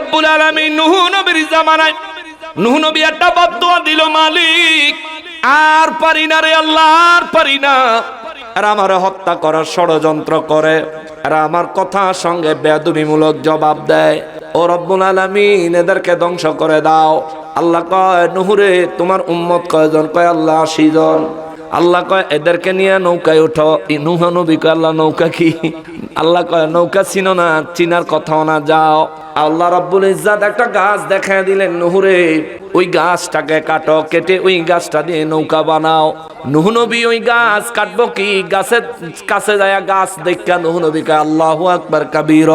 রব্বুল আলামিন নুহ নবীর জামানায়, নুহ নবী একটা বদদুয়া দিল, মালিক, আর পারি না রে আল্লাহ, আর পারি না। আর আমার হত্যা করার ষড়যন্ত্র করে আর আমার কথার সঙ্গে বেদবিমূলক জবাব দেয়। ও রব্বুল আলামিন, এদেরকে ধ্বংস করে দাও। আল্লাহ কয় নুহুরে তোমার উম্মত কয়জন? কয়, আল্লাহ আশি জন। আল্লাহ কয়, এদেরকে নিয়ে নৌকায় উঠো। নুহ নবী কয়, আল্লাহ, নৌকা কি? আল্লাহ কয়, নৌকা চিনো না, চিনার কথাও না, যাও। আল্লাহ রাব্বুল ইজ্জাত একটা গাছ দেখায় দিলেন নুহুরে। ওই গাছটাকে কাটো, কেটে ওই গাছটা দিয়ে নৌকা বানাও। নুহ নবী ওই গাছ কাটবো কি? গাছের কাছে যায় গাছ দেখা নুহ নবী কয়, আল্লাহু আকবার কাবীর।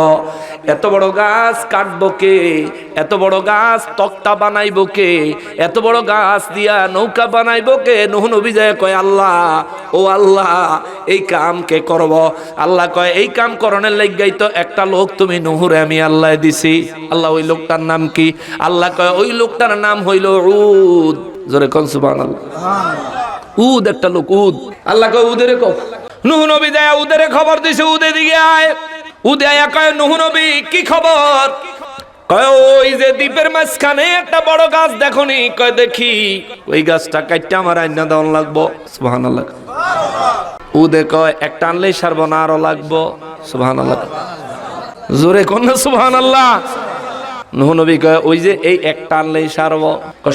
এত বড় গাছ কাটবো কে? এত বড় গাছ তক্তা বানাইবো কে? এত বড় গাছ দিয়া নৌকা বানাইবো কে? নুহ নবী যায় কয় আল্লাহ, ও আল্লাহ, এই কাম কে করব? আল্লাহ কয়, এই কাম করণের লাগাই তো একটা লোক তুমি নুহুরে আমি আল্লাহ দিছি। আল্লাহ, ওই লোকটার নাম কি? আল্লাহ কয়, ওই লোকটার নাম হইল উদ। জোরে কোন সুবহানাল্লাহ। উদ একটা লোক, উদ। আল্লাহ কয়, উদের কো। নুহ নবী যায় উদের খবর দিছে, উদে দিকে আয়। উদে আয়া কয়, নুহ নবী, কি খবর? কয়, ওই যে দ্বীপের মাঝখানে একটা বড় গাছ দেখনি কয়, দেখি। ওই গাছটা কাটতে আমার আইনা দেওয়ান লাগবো। সুবহানাল্লাহ। উদে কয়, একটা আনলেই সারবো না, আরও লাগবো। সুবহানাল্লাহ। জোরে কোন সুবহানাল্লাহ? নুহ নবী কয়, ওই যে এই একটা আনলেই সারব।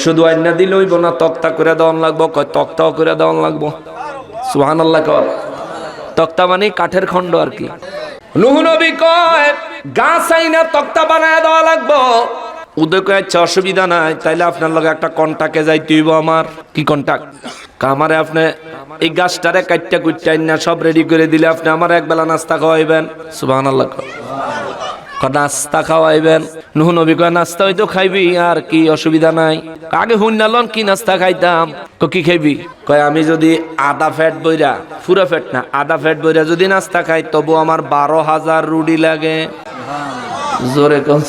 শুধু আইনা দিলে হইব না, তক্তা করে দেওয়ান লাগবো। কয়, তক্তাও করে দেওয়ান লাগবো। সুহান আল্লাহ কয়। তক্তা মানে কাঠের খণ্ড আর কি। নুহ নবী কয় গাছ আইনা তক্তা বানায় দেওয়া লাগবো। উদয় কয় আচ্ছা অসুবিধা নাই, তাইলে আপনার লগে একটা কন্টাকে যাই তুইব আমার। কি কন্টাক্ট কামারে আপনি এই গাছটারে কাটটা কুটটা না সব রেডি করে দিলে আপনি আমার একবেলা নাস্তা খাওয়াইবেন। সুবাহ আল্লাহ নাস্তা খাওয়াইবেন। নুহ নবী কয়, নাস্তা হয়তো খাইবি, আর কি অসুবিধা নাই। আগে হুন্নালন কি নাস্তা খাইতাম? তো কি খাইবি? কয়, আমি যদি আধা ফ্যাট বইরা পুরা ফ্যাট না আধা ফ্যাট বইরা যদি নাস্তা খাই, তবু আমার বারো হাজার রুডি লাগে। জোরে কম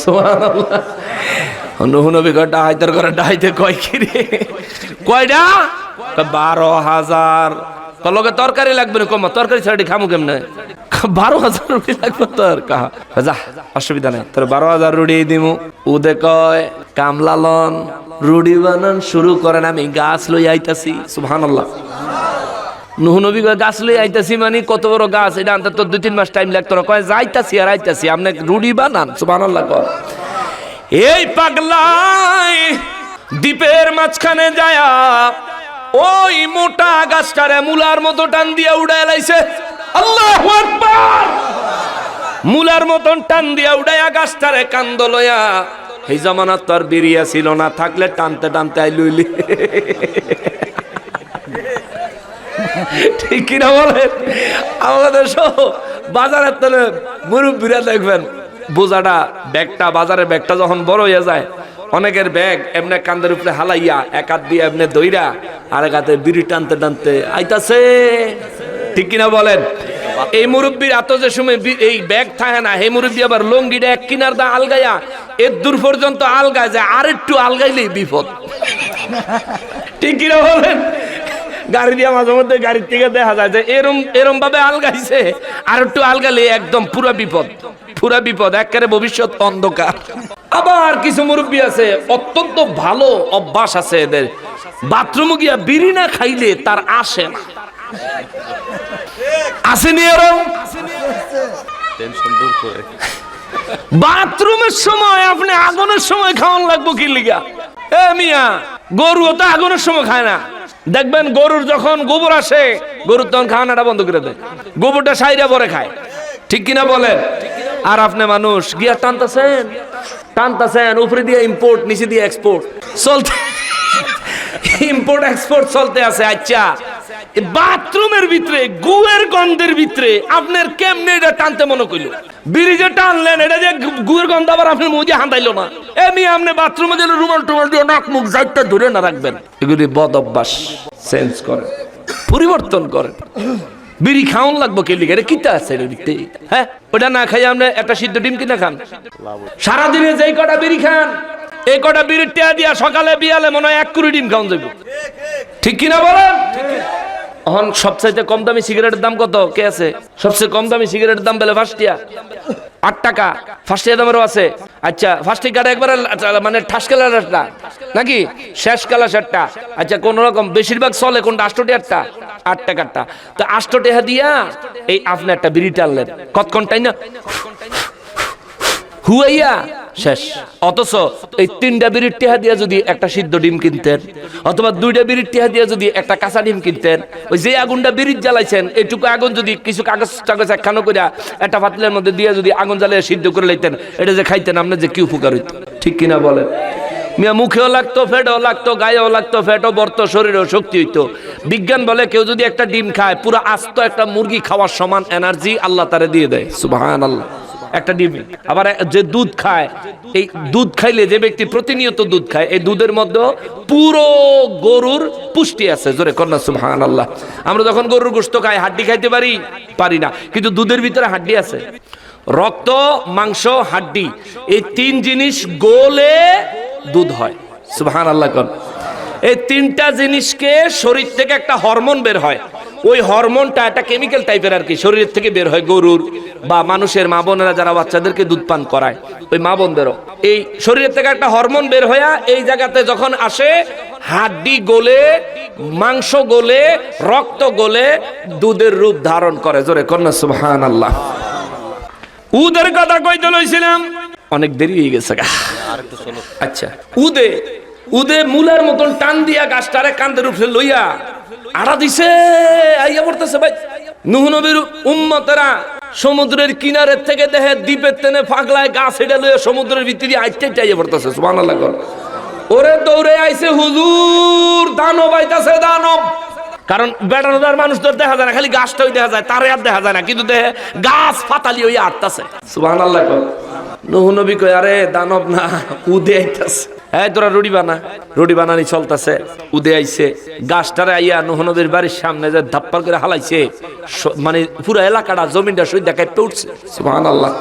নুহ নবী কয় ডাহাইতের করে ডাহাইতে কয় কি কয়টা কয়, বারো হাজার। লগে তরকারি লাগবে না, কমা, তরকারি ছাড়ি খামু কেমনে? বারো হাজার রুটি লাগবে তোর কাহা? যা, অসুবিধা নাই। তোর বারো হাজার রুটি দিমু। উদে কয় কামলালন রুডি বানান শুরু করেন আমি, গাছ লই আইতাছি। নুহ নবী কয়, গাছ লই আইতাছি মানে কত বড় গাছ? এটা আনতে তো দুই তিন মাস টাইম লাগতো না। কয়, যাইতাছি আর আইতাছি, আপনি রুডি বানান? সুবহানাল্লাহ কয়। এই পাগলাই দ্বীপের মাঝখানে যায়া, ওই মোটা গাছটারে মুলার মতো টান দিয়া উড়াই লাইছে। আল্লাহ মুলার মতন টান দিয়া উড়াইয়া গাছটারে কান্দ লয়া এই জামানাত তো আর বেরিয়া ছিল না, থাকলে টানতে টানতে আই লইলি ঠিক কিনা বলেন? আমাদের সব বাজারের তলে মুরব্বীরা দেখবেন, বোঝাটা ব্যাগটা, বাজারের ব্যাগটা যখন বড় হয়ে যায়, অনেকের ব্যাগ এমনি কান্দের উপরে হালাইয়া, এক হাত দিয়ে এমনি দইরা আর এক হাতে বিড়ি টানতে টানতে আইতাছে। ঠিক কিনা বলেন? এই মুরব্বীর এত যে সময় এই ব্যাগ থাকে না এই মুরব্বী, আবার লঙ্গিটা এক কিনার দা আলগাইয়া এর দূর পর্যন্ত আলগায় যায় আর একটু আলগাইলেই বিপদ। ঠিক কিনা বলেন? গাড়ি দিয়ে মাঝে মধ্যে গাড়ির থেকে দেখা যায় যে এরম এরম ভাবে আলগাইছে আর একটু আলগালে একদম পুরা বিপদ পুরা বিপদ, একেবারে ভবিষ্যৎ অন্ধকার। আবার কিছু মুরব্বী আছে, অত্যন্ত ভালো অভ্যাস আছে এদের। বাথরুমে গিয়া বিড়ি না খাইলে তার আসে না। আসেনি এরম? বাথরুমের সময় আপনি আগুনের সময় খাওয়ান লাগবো কি লিগা? এ মিয়া গরু তো আগুনের সময় খায় না। দেখবেন গরুর যখন গোবর আসে গরুর তখন খাওয়ানোটা বন্ধ করে দেয়। গোবরটা সাইরা পরে খায়। ঠিক কিনা বলেন? আর আপনি মানুষ গিয়া টানতেছেন? টানতেছেন উপরে দিয়ে ইম্পোর্ট নিচে দিয়ে এক্সপোর্ট চলতে ইম্পোর্ট এক্সপোর্ট চলতে আছে আচ্ছা। বাথরুমের ভিতরে, গুয়ের গন্ধের ভিতরে আপনার কেমনে এটা টানতে মনে করল যে টানলেন, এটা যে গুয়ের গন্ধ আবার আপনার মুজে হাঁটাইলো না। এমনি আপনি বাথরুমে গেলে রুমাল টুমাল দিয়ে নাক মুখ যাইতে ধরে না রাখবেন। এগুলি বদ অভ্যাস চেঞ্জ করেন, পরিবর্তন করেন। বিড়ি খাওয়ান লাগবো কে লিখে এটা কিতা আছে ভিতরে? হ্যাঁ? ওটা না খাই আমরা একটা সিদ্ধ ডিম কিনা খান? সারাদিনে যেই কটা বিড়ি খান, এই কটা বিড়ির টেয়া দিয়া সকালে বিয়ালে মনে হয় এক কুড়ি ডিম খাওয়ান যাবে ঠিক কিনা বলেন? এখন সবচাইতে কম দামি সিগারেটের দাম কত? কে আছে? সবচেয়ে কম দামি সিগারেটের দাম বেলে ফার্স্টিয়া আট টাকা। ফার্স্টিয়া দামেরও আছে। আচ্ছা ফার্স্ট কাটা একবারে মানে ঠাস কালারটা নাকি? শেষ কালার কালারটা আচ্ছা কোন রকম? বেশিরভাগ চলে কোনটা? আষ্টটি আটটা? আট টাকারটা। তো আষ্ট টেহা দিয়া এই আপনি একটা বিড়ি টানলেন। কতক্ষণ টাই না হুয়াইয়া? শেষ। অথচ এই তিনটা বিড়ির টেহা দিয়া যদি একটা সিদ্ধ ডিম কিনতেন, অথবা দুইটা বিড়ির টেহা দিয়া যদি একটা কাঁচা ডিম কিনতেন, ওই যে আগুনটা বিড়ির জ্বালাইছেন, এইটুকু আগুন যদি কিছু কাগজ টাগজ একখানো করে একটা পাতিলের মধ্যে দিয়ে যদি আগুন জ্বালিয়ে সিদ্ধ করে লাইতেন, এটা যে খাইতেন আপনার যে কি উপকার হইত? ঠিক কিনা বলেন? মিয়া, মুখেও লাগতো, ফেটও লাগতো, গায়েও লাগতো, ফেটও বর্ত, শরীরেও শক্তি হইতো। বিজ্ঞান বলে কেউ যদি একটা ডিম খায়, পুরো আস্ত একটা মুরগি খাওয়ার সমান এনার্জি আল্লাহ তারে দিয়ে দেয়। সুবাহান আল্লাহ একটা ডিম। আবার যে দুধ খায়, এই দুধ খাইলে যে ব্যক্তি প্রতিনিয়ত দুধ খায়, এই দুধের মধ্যে পুরো গরুর পুষ্টি আছে। জোরে কন্যা সুহান আল্লাহ আমরা যখন গরুর গোস্ত খাই, হাড্ডি খাইতে পারি? পারি না। কিন্তু দুধের ভিতরে হাড্ডি আছে। রক্ত, মাংস, হাড্ডি, এই তিন জিনিস গোলে দুধ হয়। সুবহান আল্লাহ কন এই তিনটা জিনিসকে শরীর থেকে একটা হরমোন বের হয়। ওই হরমোনটা একটা কেমিক্যাল টাইপের আর কি শরীর থেকে বের হয় গরুর বা মানুষের মা বোনেরা যারা বাচ্চাদেরকে দুধ পান করায়, ওই মা বোনদেরও। এই শরীরের থেকে একটা হরমোন বের হইয়া এই জায়গাতে যখন আসে, হাড্ডি গলে, মাংস গলে, রক্ত গলে, দুধের রূপ ধারণ করে। জোরে কন্যা সুবহান আল্লাহ উদের কথা কইতে লইছিলাম, অনেক দেরি হয়ে গেছে আচ্ছা উদে উদে মূলের মতন টান দিয়া গাছটারে কান্দের উপরে লইয়া আড়া দিছে, আইয়া পড়তেছে, ভাই। নুহনবীর উম্মতেরা সমুদ্রের কিনারের থেকে দেহে দ্বীপের তেনে ফাঁকলায় গাছ হেঁটে লইয়া সমুদ্রের ভিতরে আইতে চাইয়া পড়তেছে, সুবহানাল্লাহ ওরে দৌড়ে আইছে হুজুর, দানব আইতাছে দানব। কারণ বেড়ানোদার মানুষ তো দেখা যায় না খালি গাছটাই দেখা যায় তারে আর দেখা যায় না কিন্তু দেখে গাছ ফাতালি ওই আটতাছে। সুবহানাল্লাহ কর। নুহ নবী কয় আরে দানব না উদে আইতাছে। হ্যাঁ তোরা রুটি বানা। রুটি বানানি চলতেছে উদে আইছে। গাছটারে আইয়া নুহ নবীর বাড়ির সামনে যে ধাপ্পার করে হালাইছে মানে পুরো এলাকাটা জমিনটা সই দেখায় উঠছে। সুবহানাল্লাহ।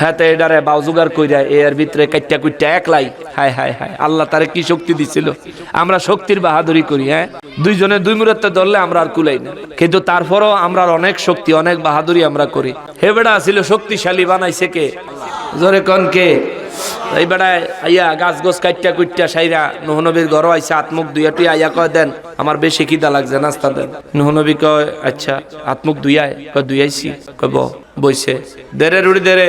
হ্যাঁ তো এডারে বাউ জোগাড় কইরা এর ভিতরে কাইটা কুইটা একলাই। হায় হায় হায়, আল্লাহ তারে কি শক্তি দিছিল? আমরা শক্তির বাহাদুরি করি হ্যাঁ? দুইজনে দুই মুহূর্তে ধরলে আমরা আর কুলাই না। কিন্তু তারপরও আমরা অনেক শক্তি, অনেক বাহাদুরি আমরা করি। হে বেড়া, ছিল শক্তিশালী, বানাইছে কে? জোরে কন কে? এই বেড়ায় আইয়া গাছ গোছ কাইটা কুইটা সাইরা নহনবীর ঘর আইসা আত্মুখ দুইয়া টুই আইয়া কয়, দেন, আমার বেশি খিদা লাগছে, নাস্তা দেন। নহনবী কয় আচ্ছা আত্মুখ দুইয়ায় কয় দুইয়াইছি কয় বইছে। দেরে রুড়ি, দেরে।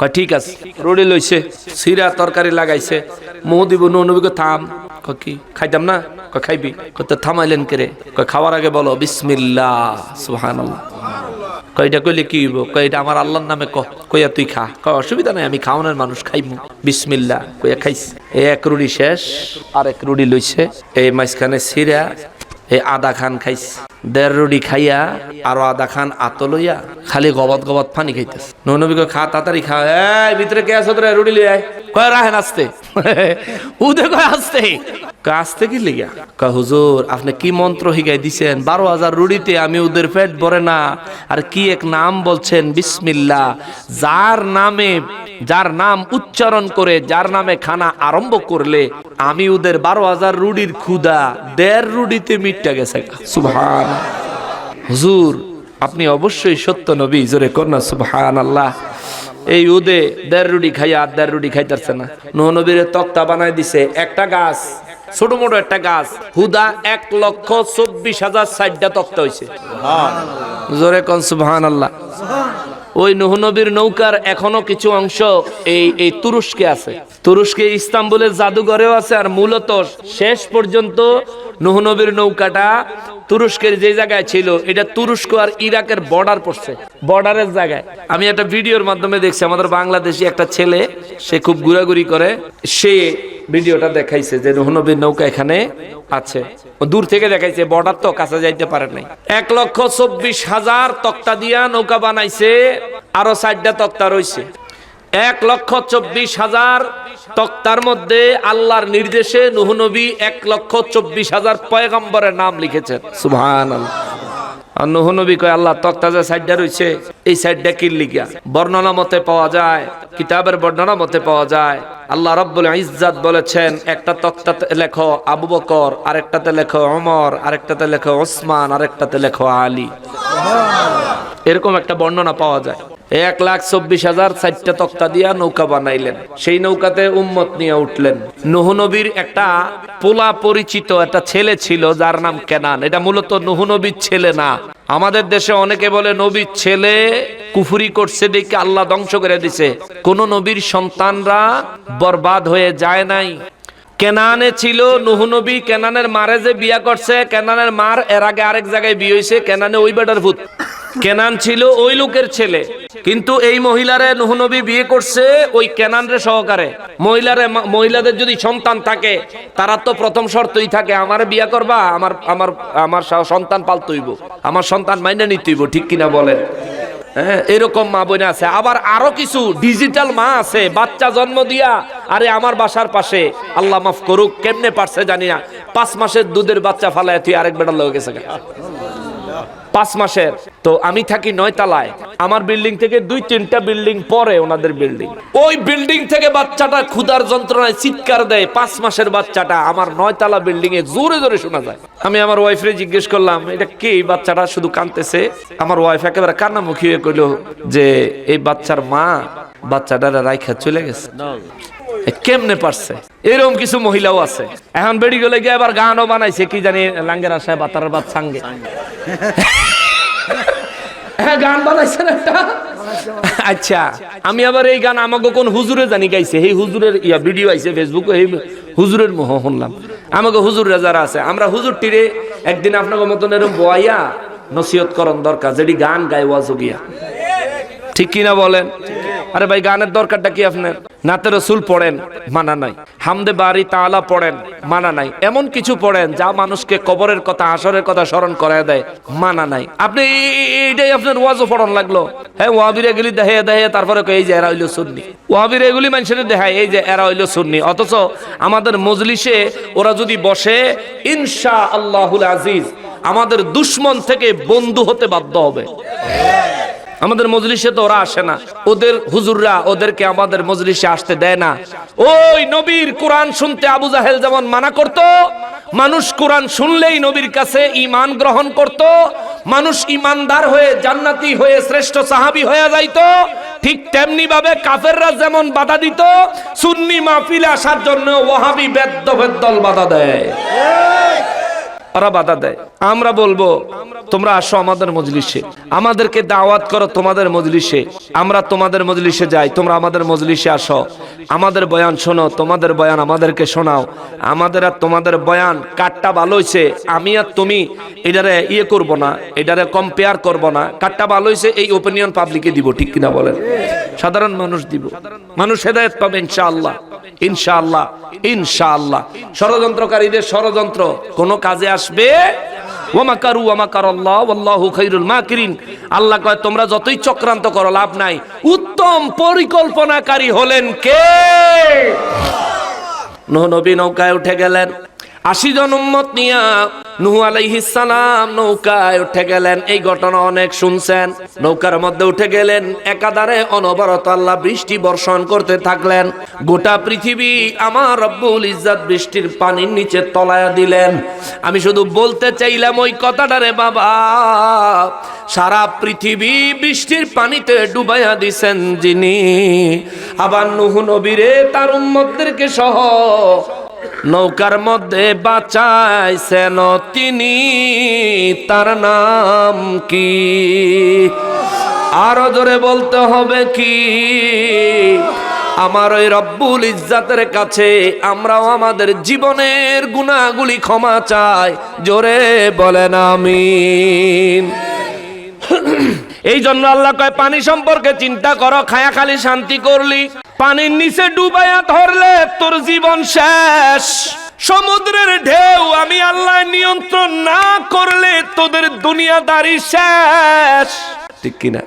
কয়, ঠিক আছে, রুটি লইছে, সিরা তরকারি লাগাইছে, মোহ দিব নবীকে থাম। কি, খাইতাম না? কয়, খাইবি। কয়, তো থামাইলেন কেরে? কয়, খাওয়ার আগে বলো, বিসমিল্লাহ, সুবহানাল্লাহ। কয়, এটা কইলে কি হইব? কয়, এটা আমার আল্লাহর নামে কহ। কইয়া, তুই খা। কয়, অসুবিধা নাই, আমি খাওয়ানোর মানুষ, খাইমু। বিসমিল্লাহ, কইয়া, খাইছি। এক রুটি শেষ আর এক রুটি লইছে, এই মাঝখানে সিরা এই আদা খান খাইছে দেড় রুটি খাইয়া আরও আদা খান আত লইয়া খালি গবত গবত পানি খাইতেছে। নবী কয় খা, তাড়াতাড়ি খা। এই, ভিতরে কে আছো তোরা? রুটি লই আয়। কয়, রাহেন, আসতে। উদে কয়, আসতে। আসতে কি লিগা কয়, হুজুর, আপনি কি মন্ত্র হিগাই দিছেন? বারো হাজার রুড়িতে আমি ওদের পেট ভরে না। আর কি এক নাম বলছেন? বিসমিল্লাহ। যার নামে, যার নাম উচ্চারণ করে, যার নামে খানা আরম্ভ করলে আমি ওদের বারো হাজার রুডির ক্ষুদা দেড় রুডিতে মিটটা গেছে সুভান হুজুর আপনি অবশ্যই সত্য নবী জোরে কন্যা সুবহান আল্লাহ এই উদে দেড় রুটি খাইয়া আর দেড় রুটি খাইতেছে না। নবীর তক্তা বানাই দিছে একটা গাছ ছোট মোটো একটা গাছ। হুদা এক লক্ষ চব্বিশ হাজার ষাটটা তক্তা হয়েছে জোরে কন সুবহান আল্লাহ ওই নুহ নবীর নৌকার এখনও কিছু অংশ এই এই তুরস্কে আছে। তুরস্কে ইস্তাম্বুলের জাদুঘরেও আছে আর মূলত শেষ পর্যন্ত নুহ নবীর নৌকাটা তুরস্কের যে জায়গায় ছিল, এটা তুরস্ক আর ইরাকের বর্ডার পড়ছে বর্ডারের জায়গায়। আমি একটা ভিডিওর মাধ্যমে দেখছি, আমাদের বাংলাদেশি একটা ছেলে, সে খুব ঘোরাঘুরি করে, সে ভিডিওটা দেখাইছে যে নবীর নৌকা এখানে আছে। দূর থেকে দেখাইছে বর্ডার তো কাছে যাইতে পারে নাই। এক লক্ষ চব্বিশ হাজার তক্তা দিয়া নৌকা বানাইছে, আরও চারটা তক্তা রয়েছে এক লক্ষ চব্বিশ হাজার তক্তার মধ্যে আল্লাহর নির্দেশে নুহ নবী এক লক্ষ চব্বিশ হাজার পয়গম্বরের নাম লিখেছেন। সুবহান আর কয়, আল্লাহ যে এই সাইডটা কি লিখা বর্ণনা মতে পাওয়া যায়, কিতাবের বর্ণনা মতে পাওয়া যায়। আল্লাহ বলেছেন একটা লেখো আবু আরেকটাতে লেখো অমর আরেকটাতে আরেকটাতে লেখো আলী। এরকম একটা বর্ণনা পাওয়া যায়। এক লাখ চব্বিশ হাজার চারটা তক্তা দিয়া নৌকা বানাইলেন। সেই নৌকাতে উম্মত নিয়ে উঠলেন। নুহ নবীর একটা পোলা পরিচিত একটা ছেলে ছিল, যার নাম কেনান। এটা মূলত নুহ নবীর ছেলে না। আমাদের দেশে অনেকে বলে, নবীর ছেলে কুফুরি করছে দেখে আল্লাহ ধ্বংস করে দিছে। কোন নবীর সন্তানরা বরবাদ হয়ে যায় নাই। কেনানে ছিল, নুহ নবী কেনানের মারে যে বিয়া করছে, কেনানের মার এর আগে আরেক জায়গায় বিয়ে হয়েছে কেনানে ওই বেটার ভূত। কেনান ছিল ওই লোকের ছেলে। কিন্তু এই মহিলারে নুহ নবী বিয়ে করছে ওই কেনানরে সহকারে। মহিলারে মহিলাদের যদি সন্তান থাকে, তারা তো প্রথম শর্তই থাকে, আমার বিয়া করবা, আমার আমার আমার সন্তান পালতইব, আমার সন্তান মাইনে নিতেইব ঠিক কিনা বলেন? হ্যাঁ এরকম মা বোন আছে। আবার আরও কিছু, ডিজিটাল মা আছে, বাচ্চা জন্ম দিয়া আরে আমার বাসার পাশে, আল্লাহ মাফ করুক, কেমনে পারছে জানি না। পাঁচ মাসের দুধের বাচ্চা ফালায়, তুই আরেক বেটার লগে গেছে পাঁচ মাসের। তো আমি থাকি নয় তালায়। আমার বিল্ডিং থেকে দুই তিনটা বিল্ডিং পরে ওনাদের বিল্ডিং। ওই বিল্ডিং থেকে বাচ্চাটা ক্ষুধার যন্ত্রণায় চিৎকার দেয়, পাঁচ মাসের বাচ্চাটা। আমার নয় তালা বিল্ডিং এ জোরে জোরে শোনা যায়। আমি আমার ওয়াইফরে জিজ্ঞেস করলাম, এটা কে এই বাচ্চাটা শুধু কানতেছে আমার ওয়াইফ একেবারে কান্নামুখী হয়ে কইলো যে, এই বাচ্চার মা বাচ্চাটার রাইখা চলে গেছে। কেমনে পারছে? এরকম কিছু মহিলাও আছে। এখন বেড়ি গেলে গিয়ে আবার গানও বানাইছে, কি জানি, লাঙ্গের আশায় বাতার বাত সাঙ্গে। হ্যাঁ আচ্ছা আবার এই গান কোন জানি গাইছে ভিডিও আইছে হুজুরের মোহ শুনলাম। আমাকে আছে, আমরা হুজুর একদিন আপনাকে মতন নসিহত করন দরকার গান গাই ওয়াজ গিয়া ঠিক কিনা বলেন? আরে ভাই, গানের দরকারটা কি আপনার? নাতে রসুল পড়েন, মানা নাই। হামদে বাড়ি তালা পড়েন, মানা নাই। এমন কিছু পড়েন, যা মানুষকে কবরের কথা আসরের কথা স্মরণ করায় দেয়, মানা নাই। আপনি এই- এই- এইটাই আপনার ওয়াজও পড়ন লাগল। হ্যাঁ ওয়াবির এগুলি দেখে দেখে তারপরে এই যে এরা হইল সুন্নি। ওয়াবির এগুলি মানুষের দেখায়, এই যে এরা হইল সুন্নি। অথচ আমাদের মজলিসে ওরা যদি বসে ইনশা আল্লাহুল আজিজ, আমাদের দুশ্মন থেকে বন্ধু হতে বাধ্য হবে। আমাদের মজলিসে তো ওরা আসে না। ওদের হুজুররা ওদেরকে আমাদের মজলিসে আসতে দেয় না। ওই নবীর কোরআন শুনতে আবু জাহেল যেমন মানা করত, মানুষ কোরআন শুনলেই নবীর কাছে ইমান গ্রহণ করত, মানুষ ইমানদার হয়ে জান্নাতি হয়ে শ্রেষ্ঠ সাহাবি হয়ে যাইত, ঠিক তেমনি ভাবে কাফেররা যেমন বাধা দিত, সুন্নি মাহফিলে আসার জন্য ওয়াহাবি বেদ্য বেদ্দল বাধা দেয়। ওরা বাধা দেয়। আমরা বলব, তোমরা আসো আমাদের মজলিসে। আমাদেরকে দাওয়াত করো তোমাদের মজলিসে। আমরা তোমাদের মজলিসে যাই, তোমরা আমাদের মজলিসে আসো। আমাদের বয়ান শোনো, তোমাদের বয়ান আমাদেরকে শোনাও। আমাদের আর তোমাদের বয়ান কাটটা ভালো হইছে, আমি আর তুমি এটারে ইয়ে করব না, এটারে কম্পেয়ার করব না। কাটটা ভালো হয়েছে এই ওপিনিয়ন পাবলিকে দিব, ঠিক কিনা বলেন? সাধারণ মানুষ দিব। মানুষ হেদায়ত পাবে ইনশাআল্লাহ। ইনশাআল্লাহ। ইনশাআল্লাহ। ষড়যন্ত্রকারীদের ষড়যন্ত্র, কোনো কাজে আসবে? আল্লাহ আল্লাহ কয়, তোমরা যতই চক্রান্ত করো, লাভ নাই। উত্তম পরিকল্পনাকারী হলেন কে? নবী নৌকায় উঠে গেলেন। আশি জন উম্মত নিয়া নুহু আলাইহিস নৌকায় উঠে গেলেন। এই ঘটনা অনেক শুনছেন। নৌকার মধ্যে উঠে গেলেন। একাধারে অনবরত আল্লাহ বৃষ্টি বর্ষণ করতে থাকলেন। গোটা পৃথিবী আমার রব্বুল ইজ্জাত বৃষ্টির পানির নিচে তলায়া দিলেন। আমি শুধু বলতে চাইলাম ওই কথাটা রে বাবা। সারা পৃথিবী বৃষ্টির পানিতে ডুবাইয়া দিছেন যিনি। আবার নুহু নবীরে তার উম্মতদেরকে সহ নৌকার মধ্যে বাঁচাইছেন তিনি, তার নাম কি? আরও জোরে বলতে হবে কি? আমার ওই রব্বুল ইজ্জাতের কাছে আমরাও আমাদের জীবনের গুণাগুলি ক্ষমা চাই। জোরে বলেন, আমিন। এই জন্য আল্লাহ কয়, পানি সম্পর্কে চিন্তা করো খায়া খালি শান্তি করলি। পানির নিচে ডুবাইয়া ধরলে তোর জীবন শেষ। সমুদ্রের ঢেউ আমি আল্লাহ নিয়ন্ত্রণ না করলে তোদের দুনিয়াদারি শেষ। ঠিক কিনা?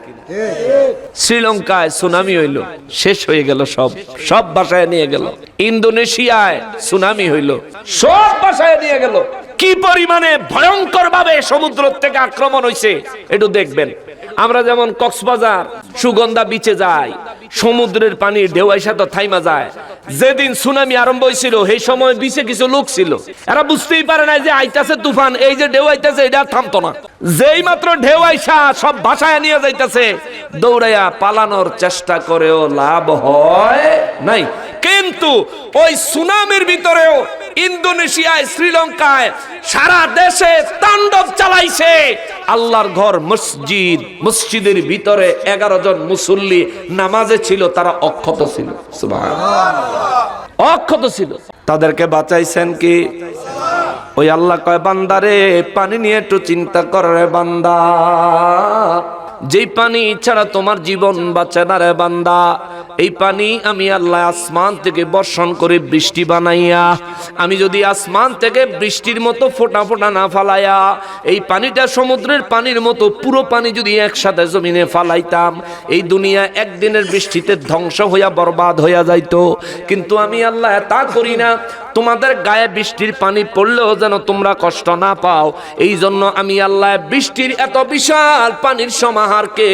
শ্রীলঙ্কায় সুনামি হইল, শেষ হয়ে গেল সব সব বাসায় নিয়ে গেল। ইন্দোনেশিয়ায় সুনামি হইল, সব বাসায় নিয়ে গেল। কি পরিমাণে ভয়ঙ্কর ভাবে সমুদ্র থেকে আক্রমণ হইছে, একটু দেখবেন। আমরা যেমন কক্সবাজার, সুগন্ধা বিচে যাই সমুদ্রের পানি ঢেউ আইসা তো থাইমা যায়। যেদিন সুনামি আরম্ভ হয়েছিল সেই সময় বিশে কিছু লোক ছিল। এরা বুঝতেই পারে না যে আইতাছে তুফান, এই যে ঢেউ আইতাছে, এটা থামতো না। যেই মাত্র ঢেউ আইসা সব ভাষায় নিয়ে যাইতাছে, দৌড়াইয়া পালানোর চেষ্টা করেও লাভ হয় নাই। কিন্তু ওই সুনামির ভিতরেও ইন্দোনেশিয়ায়, শ্রীলঙ্কায়, সারা দেশে তাণ্ডব চালাইছে। আল্লাহর ঘর মসজিদ, মসজিদের ভিতরে এগারো জন মুসল্লি নামাজে ছিল, তারা অক্ষত ছিল। অক্ষত ছিল। তাদেরকে বাঁচাইছেন কি? ওই আল্লাহ কয় বান্দারে পানি নিয়ে একটু চিন্তা কর রে বান্দা। যেই পানি ছাড়া তোমার জীবন বাঁচে না রে বান্দা। এই পানি আমি আল্লাহ আসমান থেকে বর্ষণ করে বৃষ্টি বানাইয়া, আমি যদি আসমান থেকে বৃষ্টির মতো ফোটা ফোটা না ফালাইয়া, এই পানিটা সমুদ্রের পানির মতো পুরো পানি যদি একসাথে জমিনে ফালাইতাম, এই দুনিয়া একদিনের বৃষ্টিতে ধ্বংস হইয়া বরবাদ হইয়া যাইতো। কিন্তু আমি আল্লাহ তা করি না, তোমাদের গায়ে বৃষ্টির পানি পড়লেও যেন তোমরা কষ্ট না পাও। এই জন্য আমি আল্লাহ বৃষ্টির এত বিশাল পানির সমাহারকে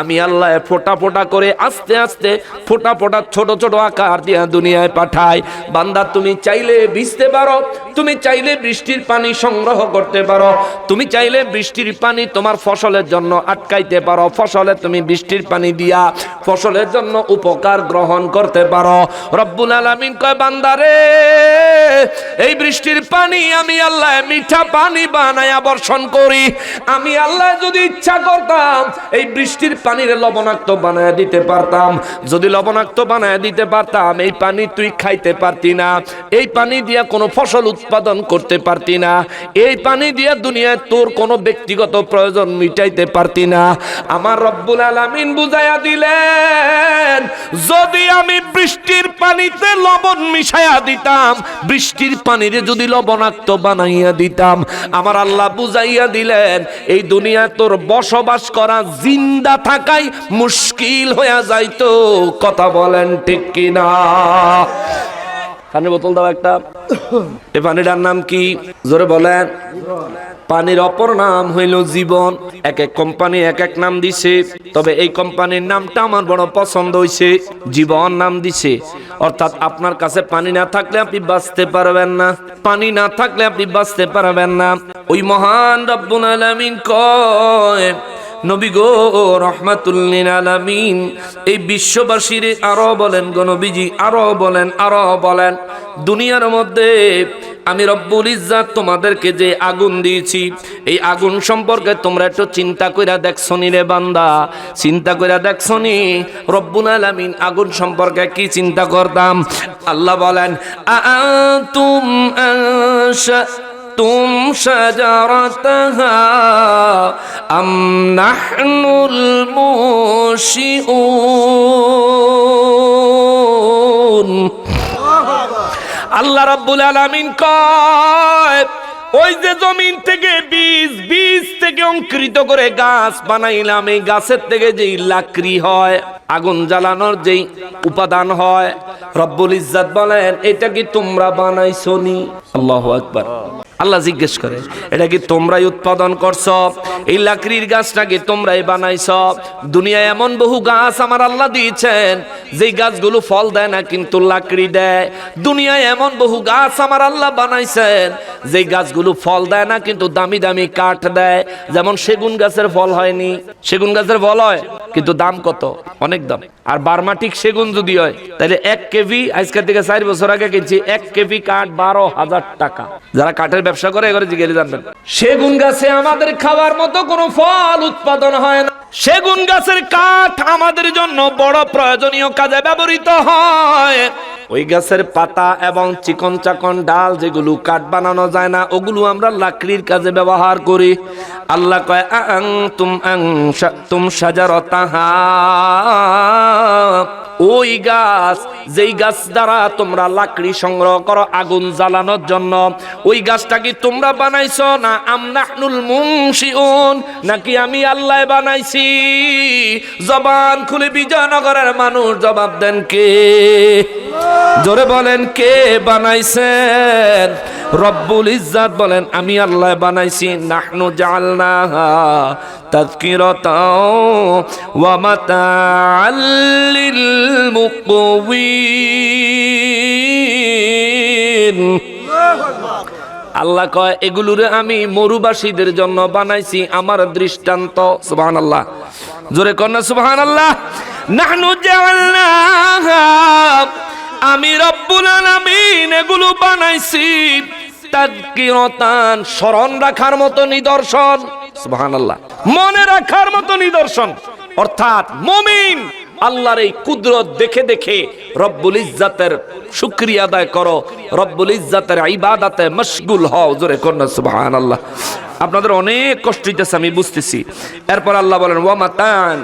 আমি আল্লাহ ফোটা ফোটা করে আস্তে আস্তে ফোটা ফোটা ছোট ছোট আকার দিয়া দুনিয়ায় পাঠাই। বান্দা, তুমি চাইলে ভিজতে পারো, তুমি চাইলে বৃষ্টির পানি সংগ্রহ করতে পারো। তুমি চাইলে বৃষ্টির পানি তোমার ফসলের জন্য আটকাইতে পারো। ফসলে তুমি বৃষ্টির পানি দিয়া ফসলের জন্য উপকার গ্রহণ করতে পারো। রব্বুল আলামিন কয় বান্দারে এই বৃষ্টির পানি আমি আল্লাহ মিঠা পানি বানায়া বর্ষণ করি। আমি আল্লাহ যদি ইচ্ছা করতাম, এই বৃষ্টির পানির লবণাক্ত বানায়া দিতে পারতাম। যদি লবণাক্ত বানায়া দিতে পারতাম, এই পানি তুই খাইতে পারতি না। এই পানি দিয়া কোনো ফসল উৎপাদন করতে পারতি না। এই পানি দিয়া দুনিয়ায় তোর কোনো ব্যক্তিগত প্রয়োজন মিটাইতে পারতি না। আমার রব্বুল আলামিন বুঝাইয়া দিলেন, যদি আমি বৃষ্টির পানিতে লবণ মিশাইয়া দিতাম, বৃষ্টির পানিরে যদি লবণাক্ত বানাইয়া দিতাম, আমার আল্লাহ বুঝাইয়া দিলেন, এই দুনিয়ায় তোর বসবাস করা জিন্দা থাকাই মুশকিল হইয়া যাইতো। কথা বলেন ঠিক কিনা? পানির বোতল দাও একটা। এই পানিটার নাম কি? জোরে বলেন। পানির অপর নাম হইল জীবন। এক এক কোম্পানি এক এক নাম দিছে। তবে এই কোম্পানির নামটা আমার বড় পছন্দ হইছে। জীবন নাম দিছে। অর্থাৎ আপনার কাছে পানি না থাকলে আপনি বাঁচতে পারবেন না। পানি না থাকলে আপনি বাঁচতে পারবেন না। ওই মহান রব্বুল আলামিন কয় নবী গো রহমাতুল্লিন আলামিন। এই বিশ্ববাসীর আরও বলেন গো নবীজি, আরও বলেন আরও বলেন। দুনিয়ার মধ্যে আমি রব্বুল ইজ্জাত তোমাদেরকে যে আগুন দিয়েছি, এই আগুন সম্পর্কে তোমরা একটু চিন্তা কইরা দেখছ নি রে বান্দা। চিন্তা কইরা দেখছ নি? রব্বুল আলামিন আগুন সম্পর্কে কি চিন্তা করতাম? আল্লাহ বলেন আআতুম আনশা أنتم شجرتها أم نحن المنشئون আল্লাহ রাব্বুল আলামিন কয় ওই যে জমিন থেকে বীজ বীজ থেকে অঙ্কুরিত করে গাছ বানাইলাম এই গাছের থেকে যেই লাকড়ি হয় আগুন জ্বালানোর যেই উপাদান হয় রব্বুল ইজ্জাত বলেন এটা কি তোমরা বানাইছো নি আল্লাহু আকবার আল্লাহ জিজ্ঞেস করে, এটা কি তোমরাই উৎপাদন করছ? এই লাকড়ির গাছটা কি তোমরাই বানাইছ? দুনিয়ায় এমন বহু গাছ আমার আল্লাহ দিয়েছেন, যেই গাছগুলো ফল দেয় না, কিন্তু লাকড়ি দেয়। দুনিয়ায় এমন বহু গাছ আমার আল্লাহ বানাইছেন, যেই গাছগুলো ফল দেয় না, কিন্তু দামি দামি কাঠ দেয়। যেমন সেগুন গাছের ফল হয়নি। সেগুন গাছের ফল হয়? কিন্তু দাম কত? অনেক দাম। আর বার্মাটিক সেগুন যদি হয়, তাহলে এক কেভি, আজকের থেকে চার বছর আগে কিনছি, এক কেভি কাঠ বারো হাজার টাকা। যারা কাঠের ব্যবসা করে এবারে জিজ্ঞেস জানবেন। সেগুন গাছে আমাদের খাওয়ার মতো কোনো ফল উৎপাদন হয় না। সেগুন গাছের কাঠ আমাদের জন্য বড় প্রয়োজনীয় কাজে ব্যবহৃত হয়। ওই গাছের পাতা এবং চিকন চাকন ডাল যেগুলো কাঠ বানানো যায় না, ওগুলো আমরা লাকড়ির কাজে ব্যবহার করি। আল্লাহ কয় আং তুম আং তুম সাজার তাহা ওই গাছ, যেই গাছ দ্বারা তোমরা লাকড়ি সংগ্রহ করো, আগুন জ্বালানোর জন্য, ওই গাছটা কি তোমরা বানাইছো না আমনাহনুল মুংশিউন নাকি আমি আল্লাহ বানাইছি? জবান খুলে বিজয়নগরের মানুষ জবাব দেন কে? জোরে বলেন, কে বানাইছেন? রব্বুল ইজ্জাত বলেন, আমি আল্লাহ বানাইছি, নাহনু জাআলনাহা তাযকিরাতাও আল্লাহ কয়, এগুলোরে আমি মরুবাসীদের জন্য বানাইছি, আমার দৃষ্টান্ত। সুবহান আল্লাহ জোরে কন্যা সুবহান আল্লাহ নাহনু জাআলনাহা, আমি রব্বুল আলামিন এগুলো বানাইছি। তাদকিরতান, স্মরণ রাখার মতো নিদর্শন। সুবহানাল্লাহ। মনে রাখার মতো নিদর্শন। অর্থাৎ মুমিন, আল্লাহর এই কুদরত দেখে দেখে রব্বুল ইজ্জাতের শুকরিয়া আদায় করো, রব্বুল ইজ্জাতের ইবাদাতে মশগুল হও, জোরে কন্যা সুবহানাল্লাহ। আপনাদের অনেক কষ্ট হইতেছে, আমি বুঝতেছি। এরপর আল্লাহ বলেন ওয়ামাতান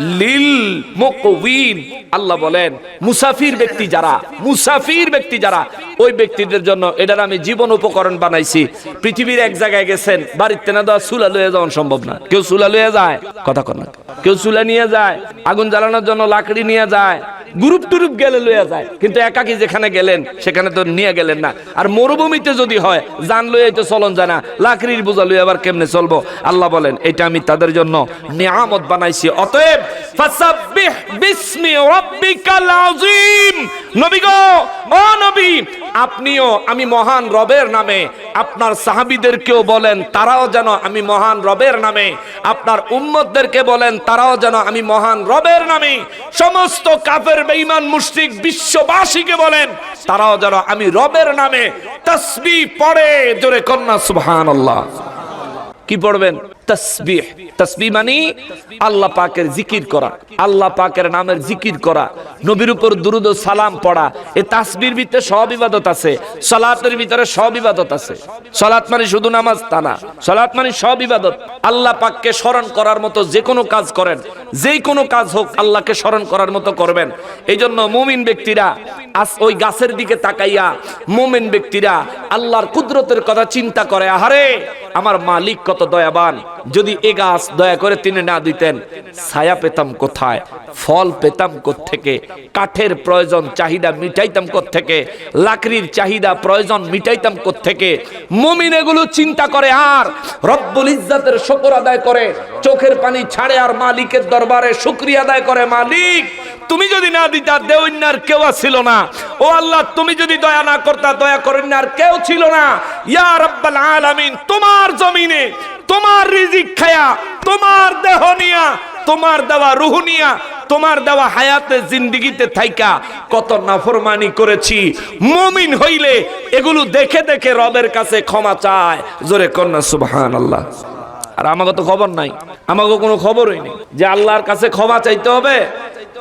লিল মুকউইন। আল্লাহ বলেন, মুসাফির ব্যক্তি যারা, মুসাফির ব্যক্তি যারা, ওই ব্যক্তিদের জন্য এটার আমি জীবন উপকরণ বানাইছি। পৃথিবীর এক জায়গায় গেছেন, বাড়িতে না দেওয়া চুলা লয়ে যাওয়া সম্ভব না। কেউ চুলা লয়ে যায়, কথা কন কেউ চুলা নিয়ে যায়, আগুন জ্বালানোর জন্য লাকড়ি নিয়ে যায় গ্রুপ টুরুপ গেলে লইয়া যায়। কিন্তু একাকি যেখানে গেলেন, সেখানে তো নিয়ে গেলেন না। আর মরুভূমিতে যদি হয় জান লইয়া তো চলন যায় না। লাকড়ির বোঝা লইয়া আবার কেমনে চলবো? আল্লাহ বলেন, এটা আমি তাদের জন্য নিয়ামত বানাইছি। অতএব ফাসাব্বিহ বিসমি রাব্বিকাল আযীম। নবী ও নবী, আপনিও, আমি মহান রবের নামে, আপনার সাহাবীদেরকেও বলেন, তারাও যেন আমি মহান রবের নামে, আপনার উম্মতদেরকে বলেন, তারাও যেন আমি মহান রবের নামে। সমস্ত কাফের বেঈমান মুশরিক বিশ্ববাসীকে বলেন, তারাও যেন আমি রবের নামে তসবি পড়ে জোরে কন্যা সুবহানাল্লাহ। কি পড়বেন? তসবিহ। তসবি মানে আল্লাহ পাকের জিকির করা, আল্লাহ পাকের নামের জিকির করা, নবীর উপর দুরুদ সালাম পড়া। এ তাসবির ভিতরে সব ইবাদত আছে, সালাতের ভিতরে সব ইবাদত আছে। সালাত মানে শুধু নামাজ তা না, সালাত মানে সব ইবাদত। আল্লাহ পাককে স্মরণ করার মতো যে কোনো কাজ করেন যেই কোনো কাজ হোক, আল্লাহকে স্মরণ করার মতো করবেন। এই জন্য মুমিন ব্যক্তিরা আজ ওই গাছের দিকে তাকাইয়া মুমিন ব্যক্তিরা আল্লাহর কুদরতের কথা চিন্তা করে, আহারে, আমার মালিক কত দয়াবান। যদি এ গাছ দয়া করে তিনি না দিতেন, ছায়া পেতাম কোথায়, ফল পেতাম থেকে কাঠের প্রয়োজন চাহিদা মিটাইতাম থেকে লাকড়ির চাহিদা প্রয়োজন মিটাইতাম থেকে মুমিন এগুলো চিন্তা করে, আর রব্বুল ইজ্জাতের শুকর আদায় করে, চোখের পানি ছাড়ে আর মালিকের দরবারে শুকরিয়া আদায় করে মালিক। তুমি যদি না দিতা দেওয়ার কেউ ছিল না। ও আল্লাহ, তুমি যদি দয়া না করতা, দয়া করেন আর কেউ ছিল না। ইয়া রাব্বাল আলামিন, তোমার জমিনে, তোমার রিজিক খায়া, তোমার দেহ নিয়া, তোমার দেওয়া রুহ নিয়া, তোমার দেওয়া হায়াতে, জিন্দিগিতে থাইকা কত নাফরমানি করেছি। মুমিন হইলে এগুলো দেখে দেখে রবের কাছে ক্ষমা চায়। জোরে কন্যা সুবহান আল্লাহ আর আমাকে তো খবর নাই। আমাকে কোনো খবরই নেই। যে আল্লাহর কাছে ক্ষমা চাইতে হবে,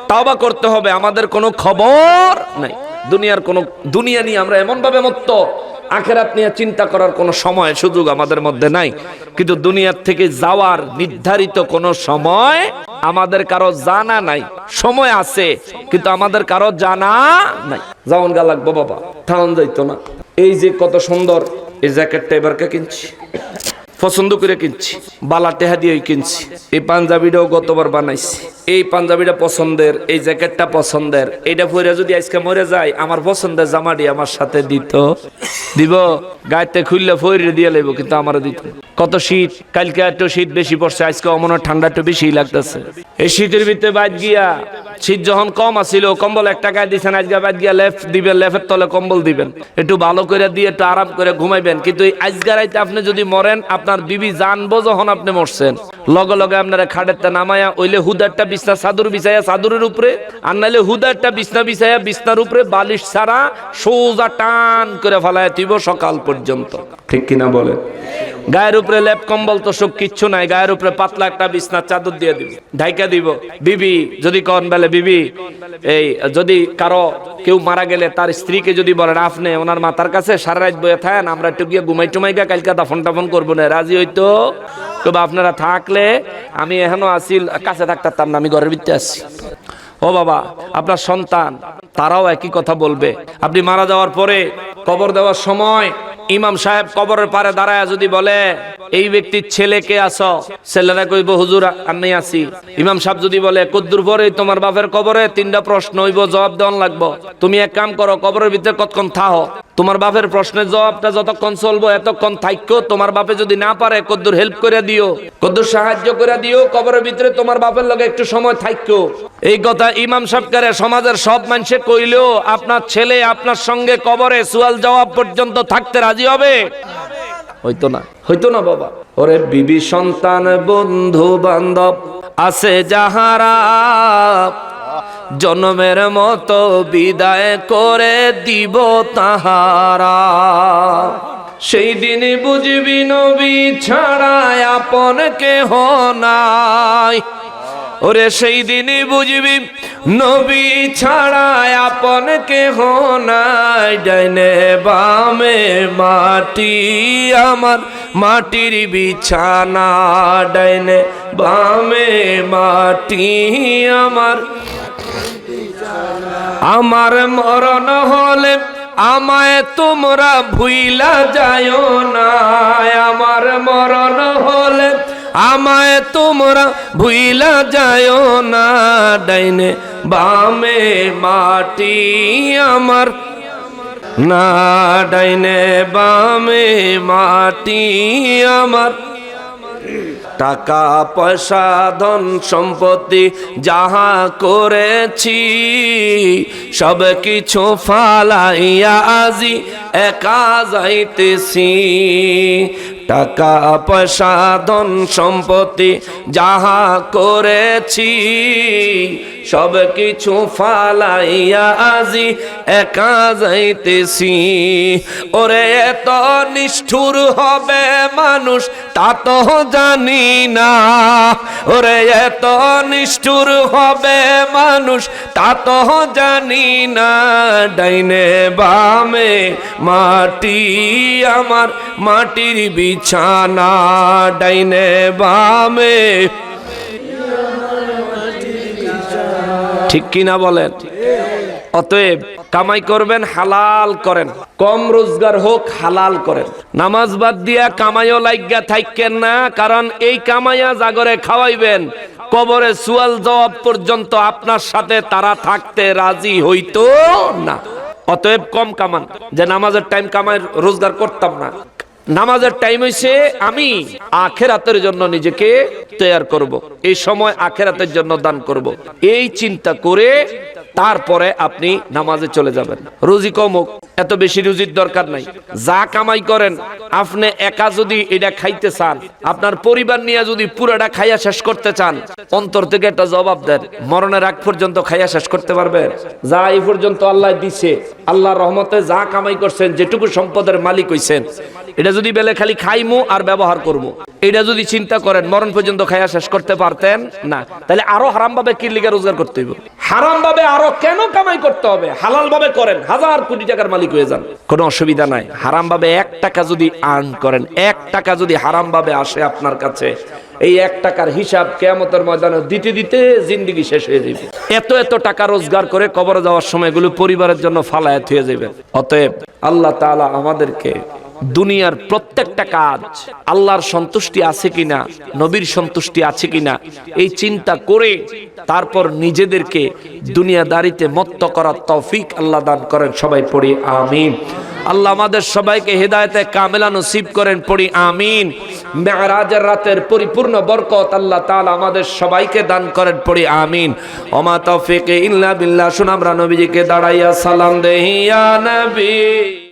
তাওবা করতে হবে, আমাদের কোনো খবর নাই। দুনিয়ার কোনো, দুনিয়া নিয়ে আমরা এমন ভাবে মত্ত আখেরাত নিয়ে চিন্তা করার কোনো সময়, সুযোগ আমাদের মধ্যে নাই। কিন্তু দুনিয়ার থেকে যাওয়ার নির্ধারিত কোনো সময় আমাদের কারও জানা নাই। সময় আছে, কিন্তু আমাদের কারও জানা নাই। যেমন গা লাগবো বাবা থাউন যাইতো না। এই যে কত সুন্দর, এই জ্যাকেটটা এবারকে কিনছি। পছন্দ করে কিনছি। বালা টেহা দিয়ে কিনছি। এই পাঞ্জাবিটাও গতবার বানাইছি। এই পাঞ্জাবিটা পছন্দের, এই জ্যাকেটটা পছন্দের। এইটা পরে যদি আজকে মরে যায়, আমার পছন্দের জামাটি আমার সাথে দিত। দিব, গায়েতে খুললে ফইরে দিয়ে লাইব, কিন্তু আমার দিত কত শীত, কালকে একটু শীত বেশি পড়ছে, আজকে অমন ঠান্ডা একটু বেশি লাগতেছে। এই শীতের ভিতরে বাদ গিয়া শীত যখন কম আছিল কম্বল এক টাকায় দিচ্ছেন আজকে বাদ গিয়া লেফ দিবেন, লেফের তলে কম্বল দিবেন। একটু ভালো করে দিয়ে একটু আরাম করে ঘুমাইবেন। কিন্তু আজকে রাইতে আপনি যদি মরেন, আপনার বিবি জানব যখন আপনি মরছেন। লগে লগে আপনারা খাটেরটা নামায়া, ওইলে হুদারটা বিছনা চাদর বিছাইয়া চাদরের উপরে, আর নাইলে হুদারটা বিছনা বিছাইয়া বিছনার উপরে বালিশ ছাড়া সোজা টান করে ফেলায় দিব সকাল পর্যন্ত। ঠিক কিনা বলে গায়ের উপরে লেপ কম্বল তো সব কিচ্ছু নাই, গায়ের উপরে পাতলা একটা বিছনার চাদর দিয়ে দিব, ঢাইকা দিব। বিবি, যদি কন বেলে, বিবি, এই, যদি কারও কেউ মারা গেলে তার স্ত্রীকে যদি বলেন, আপনি ওনার মাথার কাছে সারা রাত বয়ে থাকেন, আমরা একটু গিয়ে ঘুমাই টুমাই গা কালকে দাফন টাফন করব না। রাজি হইতো? তবে আপনারা থাকলে আমি এখনও আসি কাছে থাকতাম না, আমি ঘরের ভিতরে আসছি ও বাবা, আপনার সন্তান, তারাও একই কথা বলবে। আপনি মারা যাওয়ার পরে কবর দেওয়ার সময় ইমাম সাহেব কবরের পারে দাঁড়ায় যদি বলে, এই ব্যক্তির ছেলে কে আছো? ছেলেরা কইব, হুজুর, আমি আছি। ইমাম সাহেব যদি বলে, কদ্দুর পরে তোমার বাপের কবরে? তিনটা প্রশ্ন হইব, জবাব দেওয়ান লাগবো। তুমি এক কাম করো, কবরের ভিতরে কতক্ষণ থাহ? তোমার বাপের প্রশ্নের জবাবটা যতক্ষণ চলবো, এতক্ষণ থাইকো। তোমার বাপে যদি না পারে, কদ্দুর হেল্প করে দিও। কদ্দুর সাহায্য করে দিও, কবরের ভিতরে তোমার বাপের লগে একটু সময় থাইকো। এই কথা ইমাম সাহেবকারে সমাজের সব মানুষে কইলেও, আপনার ছেলে আপনার সঙ্গে কবরে, সুয়াল জবাব পর্যন্ত থাকতে রাজি হবে? হইতো না। হইতো না বাবা। ওরে বিবি সন্তান, বন্ধু, বান্ধব আছে যাহারা। জন্মের মতো বিদায় করে দিব তাহারা। সেই দিন বুঝবি নবী ছাড়া আপন কেহ নাই। ওরে সেই দিনই বুঝবি, নবী ছাড়া আপন কেহ নাই। ডাইনে বামে মাটি আমার, মাটির বিছানা। ডাইনে বামে মাটি আমার আমার মরণ হলে আমায় তোমরা ভুইলা যায় না। আমার মরণ হলে আমায় তোমরা ভুইলা যায় না ডাইনে বামে মাটি আমার। না ডাইনে বামে মাটি আমার। টাকা, পয়সা, ধন, সম্পত্তি যাহা করেছি, সব কিছু ফালাইয়া আজি একা যাইতেছি। টাকা পয়সা সম্পত্তি যাহা করেছি, সব কিছু ফালাইয়া আজি একা যাইতেছি। ওরে, এত নিষ্ঠুর হবে মানুষ, তা তো জানি না। ওরে, এত নিষ্ঠুর হবে মানুষ, তা তো জানি না। ডাইনে বামে মাটি, আমার মাটির বিছানা ডাইনে বামে ঠিক কিনা বলেন অতএব কামাই করবেন হালাল করেন কম রোজগার হোক হালাল করেন নামাজ বাদ দিয়া কামাইও লাইগা থাকেন না কারণ এই কামাইয়া জাগরে খাওয়াইবেন কবরে সুয়াল জবাব পর্যন্ত আপনার সাথে তারা থাকতে রাজি হইতো না অতএব কম কামান যে নামাজের টাইম কামাই রোজগার করতাম না নামাজের টাইম হয়েছে আমি আখেরাতের জন্য নিজেকে তৈয়ার করব। এই সময় আখেরাতের জন্য দান করব। এই চিন্তা করে তারপরে আপনি নামাজে চলে যাবেন। রুজি কমুক এত বেশি রুজির দরকার নাই। যা কামাই করেন, আপনি একা যদি এটা খাইতে চান, আপনার পরিবার নিয়ে যদি পুরোটা খাইয়া শেষ করতে চান, অন্তর থেকে একটা জবাব দেন, মরণের আগ পর্যন্ত খাইয়া শেষ করতে পারবেন যা এই পর্যন্ত আল্লাহ দিছে আল্লাহ রহমতে যা কামাই করছেন, যেটুকু সম্পদের মালিক হইছেন, এটা যদি বেলে খালি খাইমু আর ব্যবহার করব এটা যদি চিন্তা করেন, মরণ পর্যন্ত খাইয়া শেষ করতে পারতেন না, তাহলে আরও হারাম ভাবে কিল্লিকা রোজগার করতে হইব? হারাম ভাবে আরও কেন কামাই করতে হবে? হালাল ভাবে করেন। হাজার কোটি টাকার মালিক হয়ে যান। কোনো অসুবিধা নাই। হারাম ভাবে এক টাকা যদি আর্ন করেন, এক টাকা যদি হারাম ভাবে আসে আপনার কাছে, এই এক টাকার হিসাব কেয়ামতের ময়দানে দিতে দিতে জিন্দিগি শেষ হয়ে যাবে। এত এত টাকা রোজগার করে কবরে যাওয়ার সময় এগুলো পরিবারের জন্য ফালায়াত হয়ে যাবে। অতএব আল্লাহ তাআলা আমাদেরকে দুনিয়ার প্রত্যেকটা কাজ আল্লাহর সন্তুষ্টি আছে কিনা, নবীর সন্তুষ্টি আছে কিনা, এই চিন্তা করে তারপর নিজেদেরকে দুনিয়াদারিতে মত্ত করার তৌফিক আল্লাহ দান করেন। সবাই পড়ি আমিন। আল্লাহ আমাদের সবাইকে হেদায়তে কামেলা নসিব করেন, পড়ি আমিন। মেয়ারাজের রাতের পরিপূর্ণ বরকত আল্লাহ তাআলা আমাদের সবাইকে দান করেন, পড়ি আমিন। ওমা তৌফিক ইল্লা বিল্লাহ শুনামরা নবীজিকে দাঁড়াইয়া সালাম দেহিয়া নবী।